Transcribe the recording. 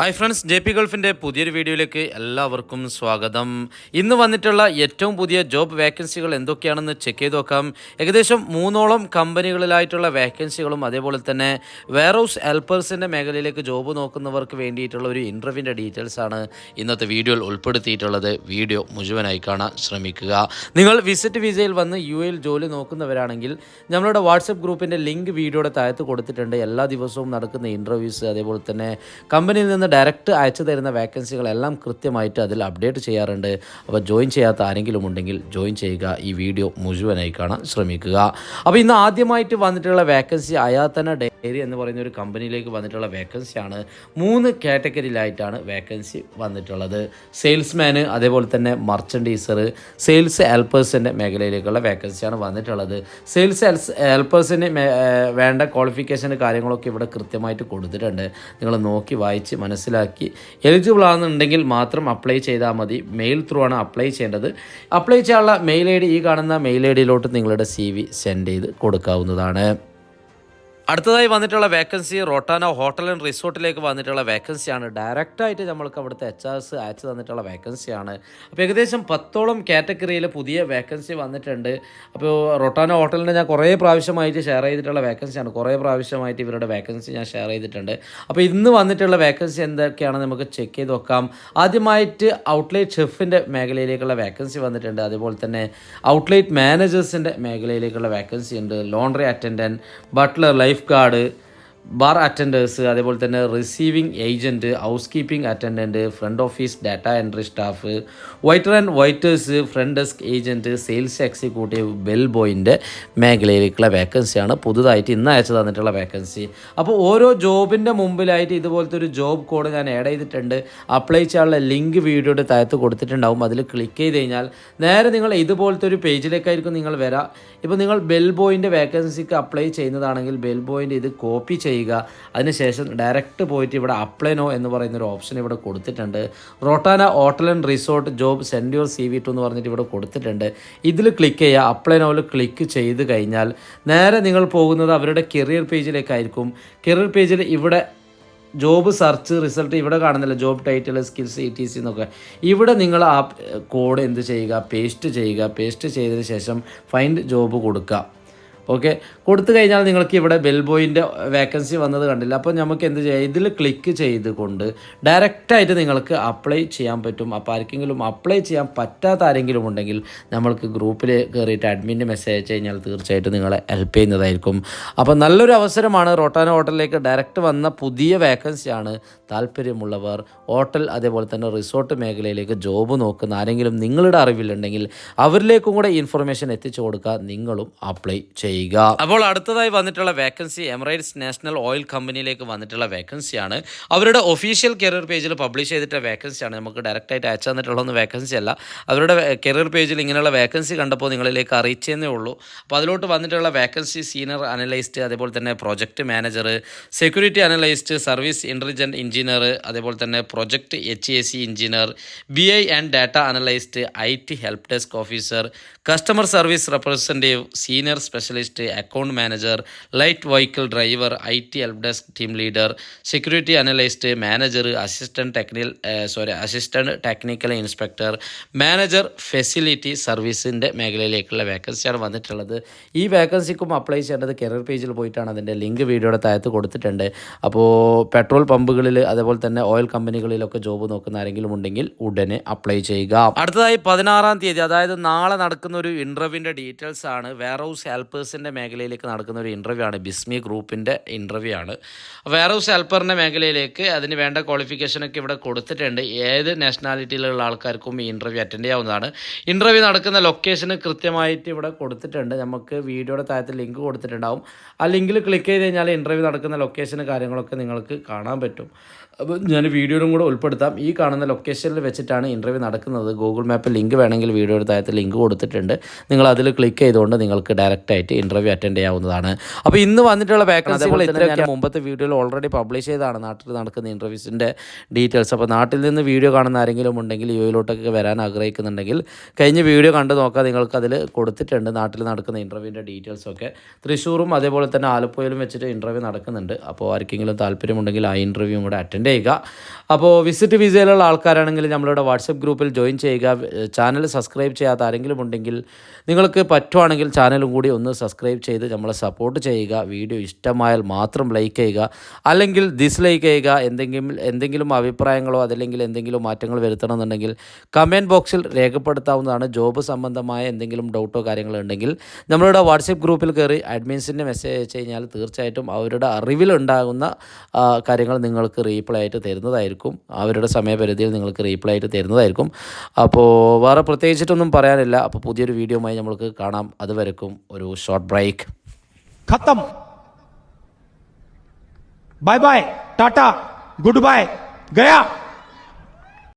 Hi friends J P ഗൾഫിന്റെ പുതിയൊരു വീഡിയോയിലേക്ക് എല്ലാവർക്കും സ്വാഗതം. ഇന്ന് വന്നിട്ടുള്ള ഏറ്റവും പുതിയ ജോബ് വേക്കൻസികൾ എന്തൊക്കെയാണെന്ന് ചെക്ക് ചെയ്ത് നോക്കാം. ഏകദേശം മൂന്നോളം കമ്പനികളിലായിട്ടുള്ള വേക്കൻസികളും അതേപോലെ തന്നെ വെയർ ഹൗസ് ഹെൽപ്പേഴ്സിന്റെ മേഖലയിലേക്ക് ജോബ് നോക്കുന്നവർക്ക് വേണ്ടിയിട്ടുള്ള ഒരു ഇന്റർവ്യൂവിന്റെ ഡീറ്റെയിൽസ് ആണ് ഇന്നത്തെ വീഡിയോയിൽ ഉൾപ്പെടുത്തിയിട്ടുള്ളത്. വീഡിയോ മുഴുവനായി കാണാൻ ശ്രമിക്കുക. നിങ്ങൾ വിസിറ്റ് വിസയിൽ വന്ന് യു എയിൽ ജോലി നോക്കുന്നവരാണെങ്കിൽ നമ്മളുടെ വാട്സപ്പ് ഗ്രൂപ്പിന്റെ ലിങ്ക് വീഡിയോയുടെ താഴത്ത് കൊടുത്തിട്ടുണ്ട്. എല്ലാ ദിവസവും നടക്കുന്ന ഇന്റർവ്യൂസ് അതേപോലെ തന്നെ കമ്പനിയിൽ നിന്ന് ഡയറക്റ്റ് അയച്ചു തരുന്ന വേക്കൻസികളെല്ലാം കൃത്യമായിട്ട് അതിൽ അപ്ഡേറ്റ് ചെയ്യാറുണ്ട്. അപ്പോൾ ജോയിൻ ചെയ്യാത്ത ആരെങ്കിലും ഉണ്ടെങ്കിൽ ജോയിൻ ചെയ്യുക. ഈ വീഡിയോ മുഴുവനായി കാണാൻ ശ്രമിക്കുക. അപ്പോൾ ഇന്ന് ആദ്യമായിട്ട് വന്നിട്ടുള്ള വേക്കൻസി അയാത്തന ഡയറി എന്ന് പറയുന്ന ഒരു കമ്പനിയിലേക്ക് വന്നിട്ടുള്ള വേക്കൻസിയാണ് മൂന്ന് കാറ്റഗറിയിലായിട്ടാണ് വേക്കൻസി വന്നിട്ടുള്ളത്. സെയിൽസ്മാന് അതേപോലെ തന്നെ മർച്ചൻഡൈസർ സെയിൽസ് ഹെൽപ്പേഴ്സിന്റെ മേഖലയിലേക്കുള്ള വേക്കൻസിയാണ് വന്നിട്ടുള്ളത്. സെയിൽസ് ഹെൽപ്പേഴ്സിന് വേണ്ട ക്വാളിഫിക്കേഷൻ കാര്യങ്ങളൊക്കെ ഇവിടെ കൃത്യമായിട്ട് കൊടുത്തിട്ടുണ്ട്. നിങ്ങൾ നോക്കി വായിച്ച് മനസ്സിലാക്കി. എലിജിബിൾ ആണെന്നുണ്ടെങ്കിൽ മാത്രം അപ്ലൈ ചെയ്താൽ മതി. മെയിൽ ത്രൂ ആണ് അപ്ലൈ ചെയ്യേണ്ടത്. അപ്ലൈ ചെയ്യാനുള്ള മെയിൽ ഐ ഡി ഈ കാണുന്ന മെയിൽ ഐ ഡിയിലോട്ട് നിങ്ങളുടെ സി വി സെൻഡ് ചെയ്ത് കൊടുക്കാവുന്നതാണ്. അടുത്തതായി വന്നിട്ടുള്ള വേക്കൻസി റോട്ടാന ഹോട്ടൽ ആൻഡ് റിസോർട്ടിലേക്ക് വന്നിട്ടുള്ള വേക്കൻസിയാണ് ഡയറക്റ്റായിട്ട് നമ്മൾക്ക് അവിടുത്തെ എച്ച് ആർസ് അയച്ചു തന്നിട്ടുള്ള വേക്കൻസിയാണ് അപ്പോൾ ഏകദേശം പത്തോളം കാറ്റഗറിയിൽ പുതിയ വേക്കൻസി വന്നിട്ടുണ്ട്. അപ്പോൾ റൊട്ടാനോ ഹോട്ടലിന്റെ ഞാൻ കുറേ പ്രാവശ്യമായിട്ട് ഷെയർ ചെയ്തിട്ടുള്ള വേക്കൻസിയാണ് കുറേ പ്രാവശ്യമായിട്ട് ഇവരുടെ വേക്കൻസി ഞാൻ ഷെയർ ചെയ്തിട്ടുണ്ട്. അപ്പോൾ ഇന്ന് വന്നിട്ടുള്ള വേക്കൻസി എന്തൊക്കെയാണ് നമുക്ക് ചെക്ക് ചെയ്ത് നോക്കാം. ആദ്യമായിട്ട് ഔട്ട്ലെറ്റ് ഷെഫിന്റെ മേഖലയിലേക്കുള്ള വേക്കൻസി വന്നിട്ടുണ്ട്. അതുപോലെ തന്നെ ഔട്ട്ലെറ്റ് മാനേജേഴ്സിന്റെ മേഖലയിലേക്കുള്ള വേക്കൻസി ഉണ്ട്. Laundry attendant butler life guard bar attenders അതേപോലെ തന്നെ receiving agent house keeping attendant front office data entry staff waiter and waiters front desk agent sales executive bell ബോയിന്റെ മേഖലയിലേക്കുള്ള വേക്കൻസിയാണ് പുതുതായിട്ട് ഇന്ന് അയച്ചു തന്നിട്ടുള്ള വേക്കൻസി അപ്പോൾ ഓരോ ജോബിന്റെ മുമ്പിലായിട്ട് ഇതുപോലത്തെ ഒരു ജോബ് കോഡ് ഞാൻ ആഡ് ചെയ്തിട്ടുണ്ട്. അപ്ലൈ ചെയ്യാനുള്ള ലിങ്ക് വീഡിയോയുടെ താഴത്ത് കൊടുത്തിട്ടുണ്ടാവും. അതിൽ ക്ലിക്ക് ചെയ്ത് കഴിഞ്ഞാൽ നേരെ നിങ്ങൾ ഇതുപോലത്തെ ഒരു പേജിലേക്കായിരിക്കും നിങ്ങൾ വരാം. ഇപ്പോൾ നിങ്ങൾ ബെൽ ബോയിന്റെ വേക്കൻസിക്ക് അപ്ലൈ ചെയ്യുന്നതാണെങ്കിൽ ബെൽ ബോയിന്റെ ഇത് കോപ്പി ചെയ്യുക അതിനുശേഷം ഡയറക്റ്റ് പോയിട്ട് ഇവിടെ അപ്ലൈനോ എന്ന് പറയുന്ന ഒരു ഓപ്ഷൻ ഇവിടെ കൊടുത്തിട്ടുണ്ട്. Rotana hotel and resort job send your C V to എന്ന് പറഞ്ഞിട്ട് ഇവിടെ കൊടുത്തിട്ടുണ്ട്. ഇതിൽ ക്ലിക്ക് ചെയ്യുക. അപ്ലൈ നോയിൽ ക്ലിക്ക് ചെയ്ത് കഴിഞ്ഞാൽ നേരെ നിങ്ങൾ പോകുന്നത് അവരുടെ കെറിയർ പേജിലേക്കായിരിക്കും കെറിയർ പേജിൽ ഇവിടെ ജോബ് സെർച്ച് റിസൾട്ട് ഇവിടെ കാണുന്നില്ല. Job title skills E T C എന്നൊക്കെ. ഇവിടെ നിങ്ങൾ ആ കോഡ് എന്ത് ചെയ്യുക? പേസ്റ്റ് ചെയ്യുക. പേസ്റ്റ് ചെയ്തതിന് ശേഷം ഫൈൻഡ് ജോബ് കൊടുക്കുക. ഓക്കെ കൊടുത്തു കഴിഞ്ഞാൽ നിങ്ങൾക്ക് ഇവിടെ ബെൽബോയിന്റെ വേക്കൻസി വന്നത് കണ്ടില്ല. അപ്പോൾ നമുക്ക് എന്ത് ചെയ്യാം? ഇതിൽ ക്ലിക്ക് ചെയ്തുകൊണ്ട് ഡയറക്റ്റായിട്ട് നിങ്ങൾക്ക് അപ്ലൈ ചെയ്യാൻ പറ്റും. അപ്പോൾ ആർക്കെങ്കിലും അപ്ലൈ ചെയ്യാൻ പറ്റാത്ത ആരെങ്കിലും ഉണ്ടെങ്കിൽ നമ്മൾക്ക് ഗ്രൂപ്പിൽ കയറിയിട്ട് അഡ്മിന്റെ മെസ്സേജ് അയച്ചു കഴിഞ്ഞാൽ തീർച്ചയായിട്ടും നിങ്ങളെ ഹെൽപ്പ് ചെയ്യുന്നതായിരിക്കും. അപ്പോൾ നല്ലൊരു അവസരമാണ് റോട്ടാന ഹോട്ടലിലേക്ക് ഡയറക്റ്റ് വന്ന പുതിയ വേക്കൻസിയാണ് താല്പര്യമുള്ളവർ ഹോട്ടൽ അതേപോലെ തന്നെ റിസോർട്ട് മേഖലയിലേക്ക് ജോബ് നോക്കുന്ന ആരെങ്കിലും നിങ്ങളുടെ അറിവിലുണ്ടെങ്കിൽ അവരിലേക്കും കൂടെ ഇൻഫർമേഷൻ എത്തിച്ചു കൊടുക്കുക നിങ്ങളും അപ്ലൈ ചെയ്യുക അപ്പോൾ അടുത്തതായി വന്നിട്ടുള്ള വേക്കൻസി എമറൈറ്റ്സ് നാഷണൽ ഓയിൽ കമ്പനിയിലേക്ക് വന്നിട്ടുള്ള വേക്കൻസിയാണ് അവരുടെ ഒഫീഷ്യൽ കരിയർ പേജിൽ പബ്ലിഷ് ചെയ്തിട്ട വേക്കൻസിയാണ് നമുക്ക് ഡയറക്റ്റായിട്ട് അയച്ചു തന്നിട്ടുള്ളൊന്നും വേക്കൻസി അല്ല. അവരുടെ കരിയർ പേജിൽ ഇങ്ങനെയുള്ള വേക്കൻസി കണ്ടപ്പോൾ നിങ്ങളിലേക്ക് അറിയിച്ചതേ ഉള്ളൂ. അപ്പോൾ അതിലോട്ട് വന്നിട്ടുള്ള വേക്കൻസി സീനിയർ അനലൈസ്റ്റ് അതേപോലെ തന്നെ project manager security analyst service intelligent engineer അതേപോലെ തന്നെ project H A C engineer B I and data analyst I T help desk officer customer service representative senior specialist account manager light vehicle driver I T help desk team leader security analyst manager assistant technical sorry assistant technical inspector manager facility സർവീസിന്റെ മേഖലയിലേക്കുള്ള വേക്കൻസിയാണ് വന്നിട്ടുള്ളത്. ഈ വേക്കൻസിക്കും apply ചെയ്യേണ്ടത് career പേജിൽ പോയിട്ടാണ്. അതിന്റെ link വീഡിയോയുടെ താഴത്ത് കൊടുത്തിട്ടുണ്ട്. അപ്പോൾ പെട്രോൾ പമ്പുകളിൽ അതേപോലെ തന്നെ ഓയിൽ കമ്പനികളിലൊക്കെ ജോബ് നോക്കുന്ന ആരെങ്കിലും ഉണ്ടെങ്കിൽ ഉടനെ അപ്ലൈ ചെയ്യുക. അടുത്തതായി പതിനാറാം തീയതി അതായത് നാളെ നടക്കുന്ന ഒരു ഇന്റർവ്യൂവിന്റെ ഡീറ്റെയിൽസ് ആണ്. വെയർ ഹൗസ് ഹെൽപ്പേഴ്സിന്റെ മേഖലയിലേക്ക് നടക്കുന്ന ഒരു ഇന്റർവ്യൂ ആണ്. ബിസ്മി ഗ്രൂപ്പിന്റെ ഇന്റർവ്യൂ ആണ്. വെയർ ഹൗസ് ഹെൽപ്പറിന്റെ മേഖലയിലേക്ക് അതിന് വേണ്ട ക്വാളിഫിക്കേഷനൊക്കെ ഇവിടെ കൊടുത്തിട്ടുണ്ട്. ഏത് നാഷണാലിറ്റിയിലുള്ള ആൾക്കാർക്കും ഈ ഇന്റർവ്യൂ അറ്റൻഡ് ചെയ്യാവുന്നതാണ്. ഇന്റർവ്യൂ നടക്കുന്ന ലൊക്കേഷന് കൃത്യമായിട്ട് ഇവിടെ കൊടുത്തിട്ടുണ്ട്. നമുക്ക് വീഡിയോയുടെ താഴത്ത് ലിങ്ക് കൊടുത്തിട്ടുണ്ടാവും. ആ ലിങ്കിൽ ക്ലിക്ക് ചെയ്ത് കഴിഞ്ഞാൽ ഇന്റർവ്യൂ നടക്കുന്ന ലൊക്കേഷന് കാര്യങ്ങളൊക്കെ നിങ്ങൾക്ക് കാണാൻ പറ്റും. അപ്പോൾ ഞാൻ വീഡിയോയിലും കൂടെ ഉൾപ്പെടുത്താം. ഈ കാണുന്ന ലൊക്കേഷനിൽ വെച്ചിട്ടാണ് ഇന്റർവ്യൂ നടക്കുന്നത്. ഗൂഗിൾ മാപ്പ് ലിങ്ക് വേണമെങ്കിൽ വീഡിയോയുടെ താഴത്ത് ലിങ്ക് കൊടുത്തിട്ടുണ്ട്. നിങ്ങൾ അതിൽ ക്ലിക്ക് ചെയ്തുകൊണ്ട് നിങ്ങൾക്ക് ഡയറക്റ്റായിട്ട് ഇന്റർവ്യൂ അറ്റൻഡ് ചെയ്യാവുന്നതാണ്. അപ്പോൾ ഇന്ന് വന്നിട്ടുള്ള വേക്കൻസികൾ ഇത്രയൊക്കെ മുമ്പത്തെ വീഡിയോയിൽ ഓൾറെഡി പബ്ലിഷ് ചെയ്താണ് നാട്ടിൽ നടക്കുന്ന ഇന്റർവ്യൂസിന്റെ ഡീറ്റെയിൽസ് അപ്പോൾ നാട്ടിൽ നിന്ന് വീഡിയോ കാണുന്ന ആരെങ്കിലും ഉണ്ടെങ്കിൽ യുയിലോട്ടൊക്കെ വരാൻ ആഗ്രഹിക്കുന്നുണ്ടെങ്കിൽ കഴിഞ്ഞ വീഡിയോ കണ്ട് നോക്കാം നിങ്ങൾക്ക് അതിൽ കൊടുത്തിട്ടുണ്ട്. നാട്ടിൽ നടക്കുന്ന ഇന്റർവ്യൂവിന്റെ ഡീറ്റെയിൽസൊക്കെ തൃശ്ശൂരും അതേപോലെ തന്നെ ആലപ്പുഴയിലും വെച്ചിട്ട് ഇന്റർവ്യൂ നടക്കുന്നുണ്ട്. അപ്പോൾ ആർക്കെങ്കിലും താല്പര്യമുണ്ടെങ്കിൽ ആ ഇന്റർവ്യൂവും കൂടെ അറ്റൻഡ് ചെയ്യുക. അപ്പോൾ വിസിറ്റ് വിസയിലുള്ള ആൾക്കാരാണെങ്കിൽ നമ്മളുടെ വാട്സപ്പ് ഗ്രൂപ്പിൽ ജോയിൻ ചെയ്യുക. ചാനൽ സബ്സ്ക്രൈബ് ചെയ്യാത്ത ആരെങ്കിലും ഉണ്ടെങ്കിൽ നിങ്ങൾക്ക് പറ്റുവാണെങ്കിൽ ചാനലും കൂടി ഒന്ന് സബ്സ്ക്രൈബ് ചെയ്ത് നമ്മളെ സപ്പോർട്ട് ചെയ്യുക. വീഡിയോ ഇഷ്ടമായാൽ മാത്രം ലൈക്ക് ചെയ്യുക. അല്ലെങ്കിൽ ഡിസ്ലൈക്ക് ചെയ്യുക. എന്തെങ്കിലും എന്തെങ്കിലും അഭിപ്രായങ്ങളോ അതല്ലെങ്കിൽ എന്തെങ്കിലും മാറ്റങ്ങൾ വരുത്തണമെന്നുണ്ടെങ്കിൽ കമന്റ് ബോക്സിൽ രേഖപ്പെടുത്താവുന്നതാണ്. ജോബ് സംബന്ധമായ എന്തെങ്കിലും ഡൗട്ടോ കാര്യങ്ങളോ ഉണ്ടെങ്കിൽ നമ്മളുടെ വാട്സപ്പ് ഗ്രൂപ്പിൽ കയറി അഡ്മിൻസിന്റെ മെസ്സേജ് അയച്ചു കഴിഞ്ഞാൽ തീർച്ചയായിട്ടും അവരുടെ അറിവിലുണ്ടാകുന്ന കാര്യങ്ങൾ നിങ്ങൾക്ക് റീപ്ലൈ ആയിട്ട് തരുന്നതായിരിക്കും. അവരുടെ സമയപരിധിയിൽ നിങ്ങൾക്ക് റീപ്ലൈ ആയിട്ട് തരുന്നതായിരിക്കും. അപ്പോൾ വേറെ പ്രത്യേകിച്ചിട്ടൊന്നും പറയാനില്ല. അപ്പോൾ പുതിയൊരു വീഡിയോയുമായി നമ്മൾക്ക് കാണാം. അതുവരെക്കും ഒരു short short break. Khatam. Bye bye. Tata. Goodbye. Gaya.